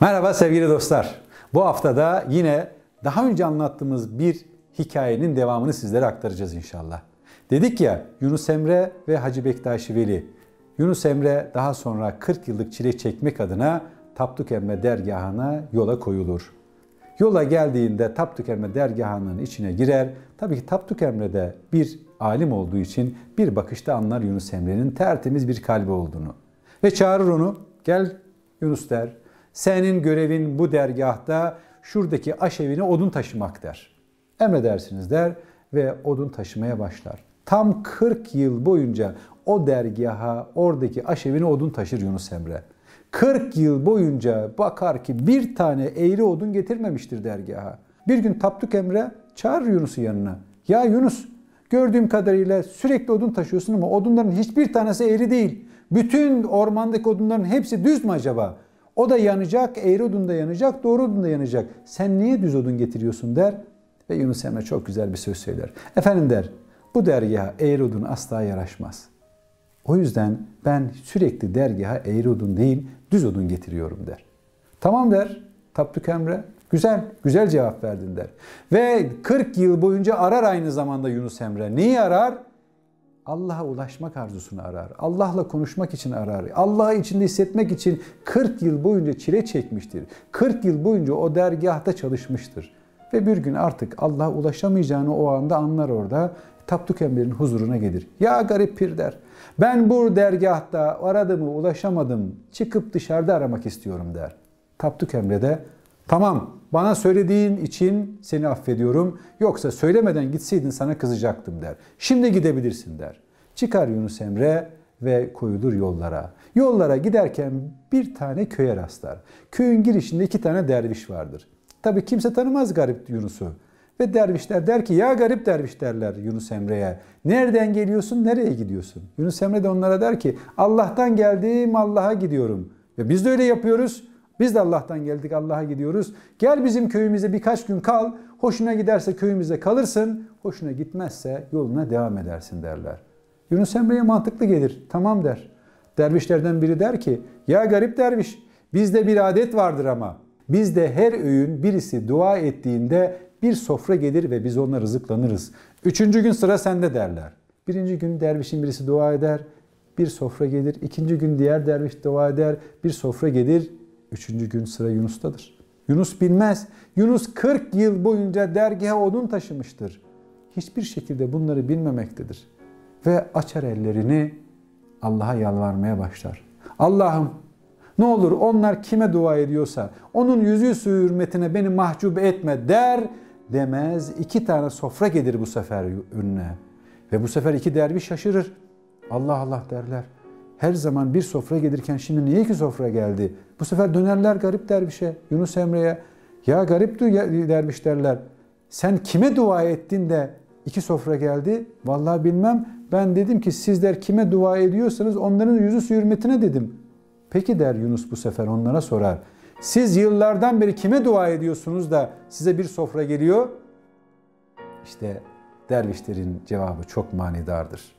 Merhaba sevgili dostlar. Bu haftada yine daha önce anlattığımız bir hikayenin devamını sizlere aktaracağız inşallah. Dedik ya Yunus Emre ve Hacı Bektaşi Veli. Yunus Emre daha sonra 40 yıllık çile çekmek adına Tapduk Emre dergahına yola koyulur. Yola geldiğinde Tapduk Emre dergahının içine girer. Tabii ki Tapduk Emre de bir alim olduğu için bir bakışta anlar Yunus Emre'nin tertemiz bir kalbi olduğunu. Ve çağırır onu. Gel Yunus der. Senin görevin bu dergahta şuradaki aşevine odun taşımak der. Emredersiniz der ve odun taşımaya başlar. Tam 40 yıl boyunca o dergaha, oradaki aşevine odun taşır Yunus Emre. 40 yıl boyunca bakar ki bir tane eğri odun getirmemiştir dergaha. Bir gün Tapduk Emre çağırır Yunus'u yanına. Ya Yunus gördüğüm kadarıyla sürekli odun taşıyorsun ama odunların hiçbir tanesi eğri değil. Bütün ormandaki odunların hepsi düz mü acaba? O da yanacak, eğri odun da yanacak, doğru odun da yanacak. Sen niye düz odun getiriyorsun der. Ve Yunus Emre çok güzel bir söz söyler. Efendim der, bu dergaha eğri odun asla yaraşmaz. O yüzden ben sürekli dergaha eğri odun değil, düz odun getiriyorum der. Tamam der Tapduk Emre. Güzel, güzel cevap verdin der. Ve 40 yıl boyunca arar aynı zamanda Yunus Emre. Neyi arar? Allah'a ulaşmak arzusunu arar. Allah'la konuşmak için arar. Allah'ı içinde hissetmek için 40 yıl boyunca çile çekmiştir. 40 yıl boyunca o dergahta çalışmıştır. Ve bir gün artık Allah'a ulaşamayacağını o anda anlar orada. Tapduk Emre'nin huzuruna gelir. Ya garip pir der. Ben bu dergahta aradığımı ulaşamadım. Çıkıp dışarıda aramak istiyorum der. Tapduk Emre de tamam bana söylediğin için seni affediyorum. Yoksa söylemeden gitseydin sana kızacaktım der. Şimdi gidebilirsin der. Çıkar Yunus Emre ve koyulur yollara. Yollara giderken bir tane köye rastlar. Köyün girişinde iki tane derviş vardır. Tabi kimse tanımaz garip Yunus'u. Ve dervişler der ki ya garip derviş derler Yunus Emre'ye. Nereden geliyorsun, nereye gidiyorsun? Yunus Emre de onlara der ki Allah'tan geldim, Allah'a gidiyorum. Ve biz de öyle yapıyoruz. Biz de Allah'tan geldik, Allah'a gidiyoruz. Gel bizim köyümüze birkaç gün kal. Hoşuna giderse köyümüzde kalırsın. Hoşuna gitmezse yoluna devam edersin derler. Yunus Emre'ye mantıklı gelir. Tamam der. Dervişlerden biri der ki ya garip derviş bizde bir adet vardır ama. Bizde her öğün birisi dua ettiğinde bir sofra gelir ve biz onunla rızıklanırız. Üçüncü gün sıra sende derler. Birinci gün dervişin birisi dua eder, bir sofra gelir. İkinci gün diğer derviş dua eder, bir sofra gelir. Üçüncü gün sıra Yunus'tadır. Yunus bilmez. Yunus 40 yıl boyunca dergaha odun taşımıştır. Hiçbir şekilde bunları bilmemektedir. Ve açar ellerini Allah'a yalvarmaya başlar. Allah'ım ne olur onlar kime dua ediyorsa onun yüzü su hürmetine beni mahcup etme der demez. iki tane sofra gelir bu sefer önüne. Ve bu sefer iki derviş şaşırır. Allah Allah derler. Her zaman bir sofra gelirken şimdi niye iki sofra geldi? Bu sefer dönerler garip dervişe, Yunus Emre'ye. Ya garip derviş derler. Sen kime dua ettin de iki sofra geldi? Vallahi bilmem. Ben dedim ki sizler kime dua ediyorsanız onların yüzü su hürmetine dedim. Peki der Yunus bu sefer onlara sorar. Siz yıllardan beri kime dua ediyorsunuz da size bir sofra geliyor? İşte dervişlerin cevabı çok manidardır.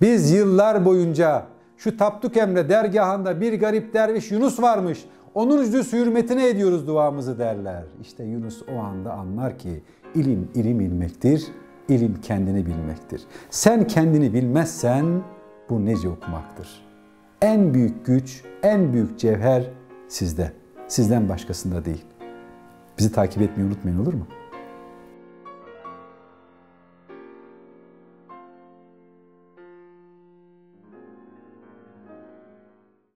Biz yıllar boyunca şu Tapduk Emre dergahında bir garip derviş Yunus varmış. Onun yüzü hürmetine ediyoruz duamızı derler. İşte Yunus o anda anlar ki ilim ilim ilmektir, ilim kendini bilmektir. Sen kendini bilmezsen bu nece okumaktır. En büyük güç, en büyük cevher sizde. Sizden başkasında değil. Bizi takip etmeyi unutmayın olur mu?